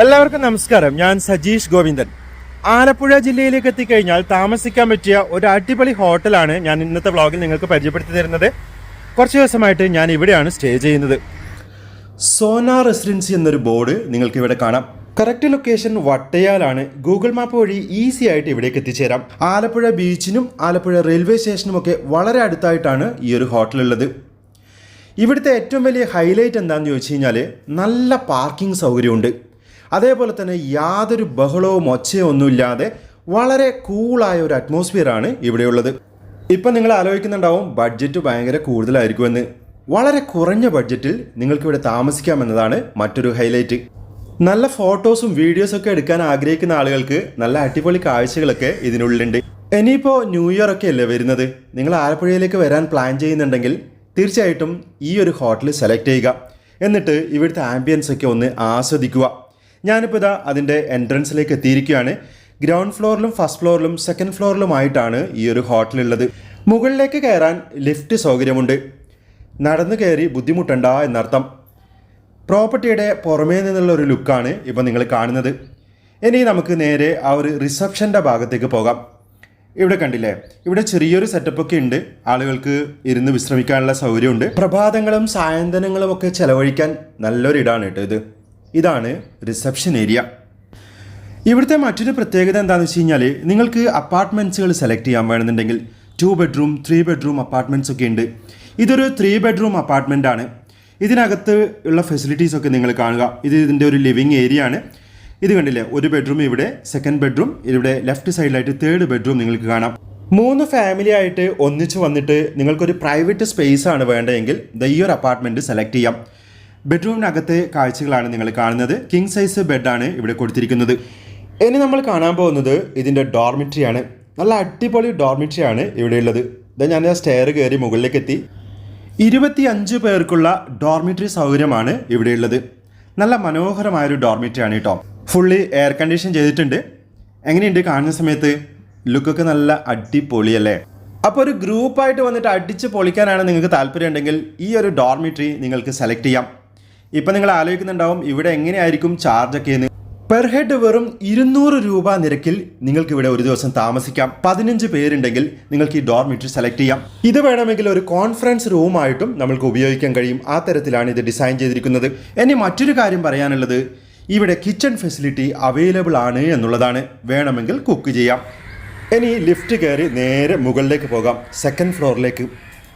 എല്ലാവർക്കും നമസ്കാരം. ഞാൻ സജീഷ് ഗോവിന്ദൻ. ആലപ്പുഴ ജില്ലയിലേക്ക് എത്തിക്കഴിഞ്ഞാൽ താമസിക്കാൻ പറ്റിയ ഒരു അടിപൊളി ഹോട്ടലാണ് ഞാൻ ഇന്നത്തെ വ്ളോഗിൽ നിങ്ങൾക്ക് പരിചയപ്പെടുത്തി തരുന്നത്. കുറച്ച് ദിവസമായിട്ട് ഞാൻ ഇവിടെയാണ് സ്റ്റേ ചെയ്യുന്നത്. സോന റെസിഡൻസി എന്നൊരു ബോർഡ് നിങ്ങൾക്ക് ഇവിടെ കാണാം. കറക്റ്റ് ലൊക്കേഷൻ വട്ടയാലാണ്. ഗൂഗിൾ മാപ്പ് വഴി ഈസി ആയിട്ട് ഇവിടേക്ക് എത്തിച്ചേരാം. ആലപ്പുഴ ബീച്ചിനും ആലപ്പുഴ റെയിൽവേ സ്റ്റേഷനും ഒക്കെ വളരെ അടുത്തായിട്ടാണ് ഈ ഒരു ഹോട്ടലുള്ളത്. ഇവിടുത്തെ ഏറ്റവും വലിയ ഹൈലൈറ്റ് എന്താണെന്ന് ചോദിച്ചു കഴിഞ്ഞാൽ നല്ല പാർക്കിംഗ് സൗകര്യമുണ്ട്. അതേപോലെ തന്നെ യാതൊരു ബഹളവും ഒച്ചയോ ഒന്നുമില്ലാതെ വളരെ കൂളായ ഒരു അറ്റ്മോസ്ഫിയറാണ് ഇവിടെയുള്ളത്. ഇപ്പം നിങ്ങൾ ആലോചിക്കുന്നുണ്ടാവും ബഡ്ജറ്റ് ഭയങ്കര കൂടുതലായിരിക്കുമെന്ന്. വളരെ കുറഞ്ഞ ബഡ്ജറ്റിൽ നിങ്ങൾക്ക് ഇവിടെ താമസിക്കാമെന്നതാണ് മറ്റൊരു ഹൈലൈറ്റ്. നല്ല ഫോട്ടോസും വീഡിയോസും ഒക്കെ എടുക്കാൻ ആഗ്രഹിക്കുന്ന ആളുകൾക്ക് നല്ല അടിപൊളി കാഴ്ചകളൊക്കെ ഇതിനുള്ളിലുണ്ട്. ഇനിയിപ്പോൾ ന്യൂ ഇയർ ഒക്കെ അല്ലേ വരുന്നത്? നിങ്ങൾ ആലപ്പുഴയിലേക്ക് വരാൻ പ്ലാൻ ചെയ്യുന്നുണ്ടെങ്കിൽ തീർച്ചയായിട്ടും ഈ ഒരു ഹോട്ടൽ സെലക്ട് ചെയ്യുക. എന്നിട്ട് ഇവിടുത്തെ ആംബിയൻസ് ഒക്കെ ഒന്ന് ആസ്വദിക്കുക. ഞാനിപ്പോൾ ഇതാ അതിന്റെ എൻട്രൻസിലേക്ക് എത്തിയിരിക്കുകയാണ്. ഗ്രൗണ്ട് ഫ്ലോറിലും ഫസ്റ്റ് ഫ്ലോറിലും സെക്കൻഡ് ഫ്ലോറിലുമായിട്ടാണ് ഈ ഒരു ഹോട്ടലുള്ളത്. മുകളിലേക്ക് കയറാൻ ലിഫ്റ്റ് സൗകര്യമുണ്ട്. നടന്നു കയറി ബുദ്ധിമുട്ടണ്ട എന്നർത്ഥം. പ്രോപ്പർട്ടിയുടെ പുറമേ നിന്നുള്ള ഒരു ലുക്കാണ് ഇപ്പോൾ നിങ്ങൾ കാണുന്നത്. ഇനി നമുക്ക് നേരെ ആ ഒരു റിസപ്ഷന്റെ ഭാഗത്തേക്ക് പോകാം. ഇവിടെ കണ്ടില്ലേ? ഇവിടെ ചെറിയൊരു സെറ്റപ്പൊക്കെ ഉണ്ട്. ആളുകൾക്ക് ഇരുന്ന് വിശ്രമിക്കാനുള്ള സൗകര്യമുണ്ട്. പ്രഭാതങ്ങളും സായന്തനങ്ങളും ഒക്കെ ചെലവഴിക്കാൻ നല്ലൊരിടാണ് കേട്ടോ ഇത്. ഇതാണ് റിസപ്ഷൻ ഏരിയ ഇവിടുത്തെ മറ്റൊരു പ്രത്യേകത എന്താണെന്ന് വെച്ച് കഴിഞ്ഞാൽ നിങ്ങൾക്ക് അപ്പാർട്ട്മെന്റ്സുകൾ സെലക്ട് ചെയ്യാൻ വേണമെന്നുണ്ടെങ്കിൽ two bedroom three bedroom apartments ഒക്കെ ഉണ്ട്. ഇതൊരു ത്രീ ബെഡ്റൂം അപ്പാർട്ട്മെന്റ് ആണ്. ഇതിനകത്ത് ഉള്ള ഫെസിലിറ്റീസ് ഒക്കെ നിങ്ങൾ കാണുക. ഇത് ഇതിന്റെ ഒരു ലിവിങ് ഏരിയ ആണ്. ഇത് കണ്ടില്ലേ? ഒരു ബെഡ്റൂം ഇവിടെ സെക്കൻഡ് ബെഡ്റൂം ഇവിടെ ലെഫ്റ്റ് സൈഡിലായിട്ട് തേർഡ് ബെഡ്റൂം നിങ്ങൾക്ക് കാണാം. മൂന്ന് ഫാമിലി ആയിട്ട് ഒന്നിച്ച് വന്നിട്ട് നിങ്ങൾക്കൊരു പ്രൈവറ്റ് സ്പേസ് ആണ് വേണ്ടതെങ്കിൽ ഈ ഒരു അപ്പാർട്ട്മെന്റ് സെലക്ട് ചെയ്യാം. ബെഡ്റൂമിനകത്തെ കാഴ്ചകളാണ് നിങ്ങൾ കാണുന്നത്. കിങ് സൈസ് ബെഡാണ് ഇവിടെ കൊടുത്തിരിക്കുന്നത്. ഇനി നമ്മൾ കാണാൻ പോകുന്നത് ഇതിന്റെ ഡോർമിറ്ററി ആണ്. നല്ല അടിപൊളി ഡോർമിറ്ററി ആണ് ഇവിടെയുള്ളത് ഇതാ ഞാൻ സ്റ്റെയർ കയറി മുകളിലേക്ക് എത്തി. ഇരുപത്തി അഞ്ച് പേർക്കുള്ള ഡോർമിറ്ററി സൗകര്യമാണ് ഇവിടെയുള്ളത് നല്ല മനോഹരമായൊരു ഡോർമിറ്ററി ആണ് കേട്ടോ. ഫുള്ളി എയർ കണ്ടീഷൻ ചെയ്തിട്ടുണ്ട്. എങ്ങനെയുണ്ട് കാണുന്ന സമയത്ത്? ലുക്കൊക്കെ നല്ല അടിപൊളിയല്ലേ അപ്പോൾ ഒരു ഗ്രൂപ്പായിട്ട് വന്നിട്ട് അടിച്ച് പൊളിക്കാനാണ് നിങ്ങൾക്ക് താല്പര്യം ഉണ്ടെങ്കിൽ ഈ ഒരു ഡോർമിറ്ററി നിങ്ങൾക്ക് സെലക്ട് ചെയ്യാം. ഇപ്പം നിങ്ങൾ ആലോചിക്കുന്നുണ്ടാവും ഇവിടെ എങ്ങനെയായിരിക്കും ചാർജ് ഒക്കെ എന്ന്. പെർ ഹെഡ് വെറും ഇരുന്നൂറ് രൂപ നിരക്കിൽ നിങ്ങൾക്ക് ഇവിടെ ഒരു ദിവസം താമസിക്കാം. പതിനഞ്ച് പേരുണ്ടെങ്കിൽ നിങ്ങൾക്ക് ഈ ഡോർമിറ്ററി സെലക്ട് ചെയ്യാം. ഇത് വേണമെങ്കിൽ ഒരു കോൺഫറൻസ് റൂമായിട്ടും നമ്മൾക്ക് ഉപയോഗിക്കാൻ കഴിയും. ആ തരത്തിലാണ് ഇത് ഡിസൈൻ ചെയ്തിരിക്കുന്നത്. ഇനി മറ്റൊരു കാര്യം പറയാനുള്ളത്. ഇവിടെ കിച്ചൺ ഫെസിലിറ്റി അവൈലബിൾ ആണ് എന്നുള്ളതാണ്. വേണമെങ്കിൽ കുക്ക് ചെയ്യാം. ഇനി ലിഫ്റ്റ് കയറി നേരെ മുകളിലേക്ക് പോകാം. സെക്കൻഡ് ഫ്ലോറിലേക്ക്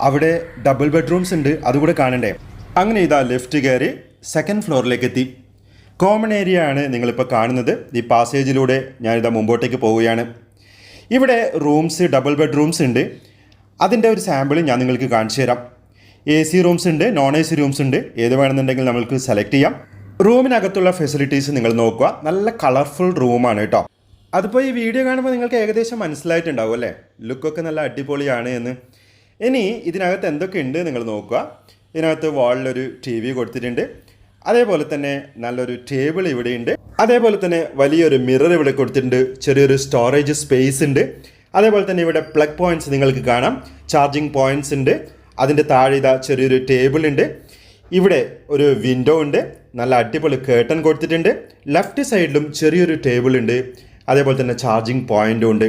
അവിടെ ഡബിൾ ബെഡ്റൂംസ് ഉണ്ട്. അതുകൂടെ കാണണ്ടേ. അങ്ങനെ ഇതാ ലിഫ്റ്റ് കയറി സെക്കൻഡ് ഫ്ലോറിലേക്ക് എത്തി കോമൺ ഏരിയ ആണ് നിങ്ങളിപ്പോൾ കാണുന്നത്. ഈ പാസേജിലൂടെ ഞാനിതാ മുമ്പോട്ടേക്ക് പോവുകയാണ്. ഇവിടെ റൂംസ് ഡബിൾ ബെഡ്റൂംസ് ഉണ്ട്. അതിന്റെ ഒരു സാമ്പിൾ ഞാൻ നിങ്ങൾക്ക് കാണിച്ചു തരാം. എ സി റൂംസ് ഉണ്ട് നോൺ എ സി റൂംസ് ഉണ്ട്. ഏത് വേണമെന്നുണ്ടെങ്കിൽ നമുക്ക് സെലക്ട് ചെയ്യാം. റൂമിനകത്തുള്ള ഫെസിലിറ്റീസ് നിങ്ങൾ നോക്കുക. നല്ല കളർഫുൾ റൂമാണ് കേട്ടോ. അതിപ്പോൾ ഈ വീഡിയോ കാണുമ്പോൾ നിങ്ങൾക്ക് ഏകദേശം മനസ്സിലായിട്ടുണ്ടാവും അല്ലേ? ലുക്കൊക്കെ നല്ല അടിപൊളിയാണ് എന്ന്. ഇനി ഇതിനകത്ത് എന്തൊക്കെ ഉണ്ട് നിങ്ങൾ നോക്കുക. ഇതിനകത്ത് വാളിലൊരു ടി വി കൊടുത്തിട്ടുണ്ട്. അതേപോലെ തന്നെ നല്ലൊരു ടേബിൾ ഇവിടെയുണ്ട്. അതേപോലെ തന്നെ വലിയൊരു മിറർ ഇവിടെ കൊടുത്തിട്ടുണ്ട്. ചെറിയൊരു സ്റ്റോറേജ് സ്പേസ് ഉണ്ട്. അതേപോലെ തന്നെ ഇവിടെ പ്ലഗ് പോയിന്റ്സ് നിങ്ങൾക്ക് കാണാം. ചാർജിങ് പോയിന്റ്സ് ഉണ്ട്. അതിന്റെ താഴെ ഇതാ ചെറിയൊരു ടേബിൾ ഉണ്ട്. ഇവിടെ ഒരു വിൻഡോ ഉണ്ട്. നല്ല അടിപൊളി കേട്ടൺ കൊടുത്തിട്ടുണ്ട്. ലെഫ്റ്റ് സൈഡിലും ചെറിയൊരു ടേബിൾ ഉണ്ട്. അതേപോലെ തന്നെ ചാർജിങ് പോയിന്റും ഉണ്ട്.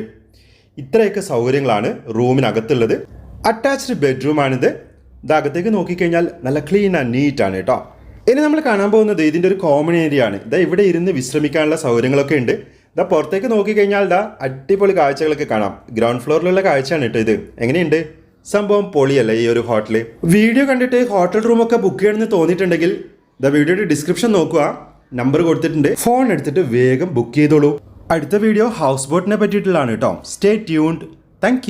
ഇത്രയൊക്കെ സൗകര്യങ്ങളാണ് റൂമിനകത്തുള്ളത്. അറ്റാച്ച്ഡ് ബെഡ്റൂമാണിത് ഇതകത്തേക്ക് നോക്കിക്കഴിഞ്ഞാൽ നല്ല ക്ലീൻ ആൻഡ് നീറ്റാണ് കേട്ടോ. ഇനി നമ്മൾ കാണാൻ പോകുന്നത് ഇതിന്റെ ഒരു കോമൺ ഏരിയ ആണ്. ഇതാ ഇവിടെ ഇരുന്ന് വിശ്രമിക്കാനുള്ള സൗകര്യങ്ങളൊക്കെ ഉണ്ട്. ഇതാ പുറത്തേക്ക് നോക്കിക്കഴിഞ്ഞാൽ ഇതാ അടിപൊളി കാഴ്ചകളൊക്കെ കാണാം. ഗ്രൗണ്ട് ഫ്ലോറിലുള്ള കാഴ്ചയാണ് കേട്ടോ ഇത്. എങ്ങനെയുണ്ട്? സംഭവം പൊളിയല്ല ഈ ഒരു ഹോട്ടൽ വീഡിയോ കണ്ടിട്ട് ഹോട്ടൽ റൂമൊക്കെ ബുക്ക് ചെയ്യണമെന്ന് തോന്നിയിട്ടുണ്ടെങ്കിൽ ദാ വീഡിയോയുടെ ഡിസ്ക്രിപ്ഷൻ നോക്കുക. നമ്പർ കൊടുത്തിട്ടുണ്ട്. ഫോൺ എടുത്തിട്ട് വേഗം ബുക്ക് ചെയ്തോളൂ. അടുത്ത വീഡിയോ ഹൗസ് ബോട്ടിനെ പറ്റിയിട്ടുള്ളതാണ് കേട്ടോ. Stay tuned thank